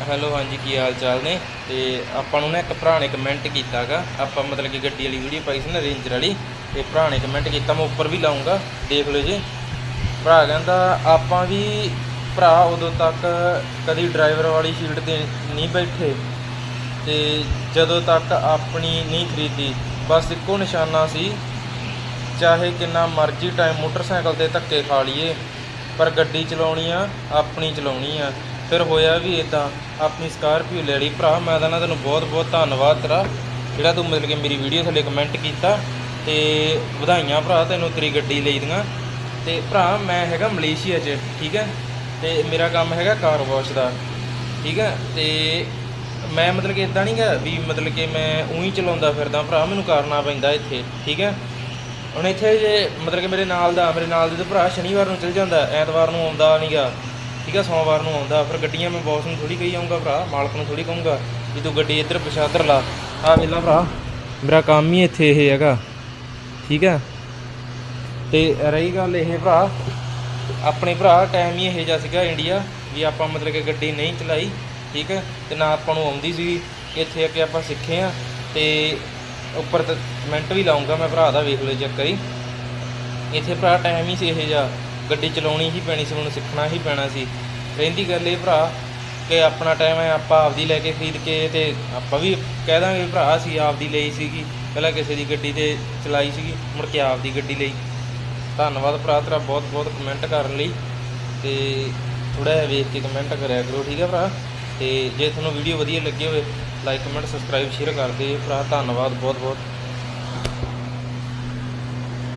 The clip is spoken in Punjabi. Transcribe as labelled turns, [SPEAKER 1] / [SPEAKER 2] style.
[SPEAKER 1] ਹੈਲੋ, ਹਾਂਜੀ, ਕੀ ਹਾਲ ਚਾਲ ਨੇ? ਤੇ ਆਪਾਂ ਨੂੰ ਨਾ ਇੱਕ ਭਰਾ ਨੇ ਕਮੈਂਟ ਕੀਤਾਗਾ। ਆਪਾਂ ਮਤਲਬ ਕਿ ਗੱਡੀ ਵਾਲੀ ਵੀਡੀਓ ਪਾਈ ਸੀ ਨਾ, ਰੇਂਜਰ ਵਾਲੀ। ਤੇ ਭਰਾ ਨੇ ਕਮੈਂਟ ਕੀਤਾ, ਮੈਂ ਉੱਪਰ ਵੀ ਲਾਉਂਗਾ ਦੇਖ ਲਿਓ ਜੀ। ਭਰਾ ਕਹਿੰਦਾ, ਆਪਾਂ ਵੀ ਭਰਾ ਉਦੋਂ ਤੱਕ ਕਦੀ ਡਰਾਈਵਰ ਵਾਲੀ ਸੀਟ ਤੇ ਨਹੀਂ ਬੈਠੇ। ਤੇ ਜਦੋਂ ਤੱਕ ਆਪਣੀ ਨਹੀਂ ਖਰੀਦੀ, ਬਸ ਇੱਕੋ ਨਿਸ਼ਾਨਾ ਸੀ, ਚਾਹੇ ਕਿੰਨਾ ਮਰਜ਼ੀ ਟਾਈਮ ਮੋਟਰਸਾਈਕਲ ਤੇ ਧੱਕੇ ਖਾ ਲਈਏ, ਪਰ ਗੱਡੀ ਚਲਾਉਣੀ ਆ, ਆਪਣੀ ਚਲਾਉਣੀ ਆ। ਫਿਰ ਹੋਇਆ ਵੀ ਇਦਾਂ ਆਪਣੀ ਸਕਾਰਪੀਓ ਲੈ ਲਈ। ਭਰਾ, ਮੈਂ ਤਾਂ ਨਾ ਤੈਨੂੰ ਬਹੁਤ ਬਹੁਤ ਧੰਨਵਾਦ ਤੇਰਾ, ਜਿਹੜਾ ਤੂੰ ਮਤਲਬ ਕਿ ਮੇਰੀ ਵੀਡੀਓ ਥੱਲੇ ਕਮੈਂਟ ਕੀਤਾ ਤੇ ਵਧਾਈਆਂ ਭਰਾ ਤੈਨੂੰ ਤੇਰੀ ਗੱਡੀ ਲਈ ਦੀਆਂ। ਤੇ ਭਰਾ, ਮੈਂ ਹੈਗਾ ਮਲੇਸ਼ੀਆ 'ਚ, ਠੀਕ ਹੈ? ਤੇ ਮੇਰਾ ਕੰਮ ਹੈਗਾ ਕਾਰ ਵਾਸ਼ ਦਾ, ਠੀਕ ਹੈ? ਤੇ ਮੈਂ ਮਤਲਬ ਕਿ ਇਦਾਂ ਨਹੀਂ ਗਾ ਵੀ ਮਤਲਬ ਕਿ ਮੈਂ ਉਹੀ ਚਲਾਉਂਦਾ ਫਿਰਦਾ। ਭਰਾ, ਮੈਨੂੰ ਕਰਨਾ ਪੈਂਦਾ ਇੱਥੇ, ਠੀਕ ਹੈ? ਹੁਣ ਇੱਥੇ ਜੇ ਮਤਲਬ ਕਿ ਮੇਰੇ ਨਾਲ ਦਾ, ਮੇਰੇ ਨਾਲ ਦੇ ਭਰਾ ਸ਼ਨੀਵਾਰ ਨੂੰ ਚਲ ਜਾਂਦਾ, ਐਤਵਾਰ ਨੂੰ ਆਉਂਦਾ ਨਹੀਂਗਾ ਠੀਕ ਹੈ ਸੋਮਵਾਰ ਨੂੰ ਆਉਂਦਾ, ਫਿਰ ਗੱਡੀਆਂ ਮੈਂ ਬੌਸ ਨੂੰ ਥੋੜੀ ਕਹੀ ਜਾਊਂਗਾ ਭਰਾ, ਮਾਲਕ ਨੂੰ ਥੋੜੀ ਕਹੂੰਗਾ, ਵੀ ਤੂੰ ਗੱਡੀ ਇੱਧਰ ਪਛਾਦਰ ਲਾ। ਆ ਵੇਲਾ ਭਰਾ, ਮੇਰਾ ਕੰਮ ਹੀ ਇੱਥੇ ਇਹ ਹੈਗਾ, ਠੀਕ ਹੈ? ਤੇ ਰਹੀ ਗੱਲ ਇਹ ਭਰਾ, ਆਪਣੇ ਭਰਾ ਟਾਈਮ ਹੀ ਇਹ ਜਿਹਾ ਸੀਗਾ ਇੰਡੀਆ ਵੀ ਆਪਾਂ ਮਤਲਬ ਕਿ ਗੱਡੀ ਨਹੀਂ ਚਲਾਈ, ਠੀਕ ਹੈ? ਤੇ ਨਾ ਆਪਾਂ ਨੂੰ ਆਉਂਦੀ ਸੀ, ਇੱਥੇ ਆ ਕੇ ਆਪਾਂ ਸਿੱਖੇ ਆ ਤੇ ਉੱਪਰ ਤੇ ਕਮੈਂਟ ਵੀ ਲਾਉਂਗਾ ਮੈਂ ਭਰਾ ਦਾ, ਵੇਖ ਲਓ ਚੈੱਕ ਕਰੀ ਇੱਥੇ ਭਰਾ ਟਾਈਮ ਹੀ ਸੀ ਇਹ ਜਿਹਾ ਗੱਡੀ ਚਲਾਉਣੀ ਹੀ ਪੈਣੀ ਸੀ, ਮੈਨੂੰ ਸਿੱਖਣਾ ਹੀ ਪੈਣਾ ਸੀ। ਰਹਿੰਦੀ ਗੱਲ ਇਹ ਭਰਾ ਕਿ ਆਪਣਾ ਟਾਈਮ ਹੈ, ਆਪਾਂ ਆਪਦੀ ਲੈ ਕੇ ਖਰੀਦ ਕੇ ਤੇ ਆਪਾਂ ਵੀ ਕਹਿ ਦਾਂਗੇ ਭਰਾ, ਅਸੀਂ ਆਪਦੀ ਲਈ ਸੀਗੀ, ਪਹਿਲਾਂ ਕਿਸੇ ਦੀ ਗੱਡੀ ਤੇ ਚਲਾਈ ਸੀਗੀ, ਮੁੜ ਕੇ ਆਪਦੀ ਗੱਡੀ ਲਈ। ਧੰਨਵਾਦ ਭਰਾ ਤੇਰਾ ਬਹੁਤ ਬਹੁਤ ਕਮੈਂਟ ਕਰਨ ਲਈ ਤੇ ਥੋੜਾ ਜਿਹਾ ਵੇਖ ਕੇ ਕਮੈਂਟ ਕਰਿਆ ਕਰੋ, ਠੀਕ ਹੈ ਭਰਾ? ਤੇ ਜੇ ਤੁਹਾਨੂੰ ਵੀਡੀਓ ਵਧੀਆ ਲੱਗੀ ਹੋਵੇ ਲਾਈਕ ਕਮੈਂਟ ਸਬਸਕ੍ਰਾਈਬ ਸ਼ੇਅਰ ਕਰ ਦਿਓ ਭਰਾ, ਧੰਨਵਾਦ ਬਹੁਤ ਬਹੁਤ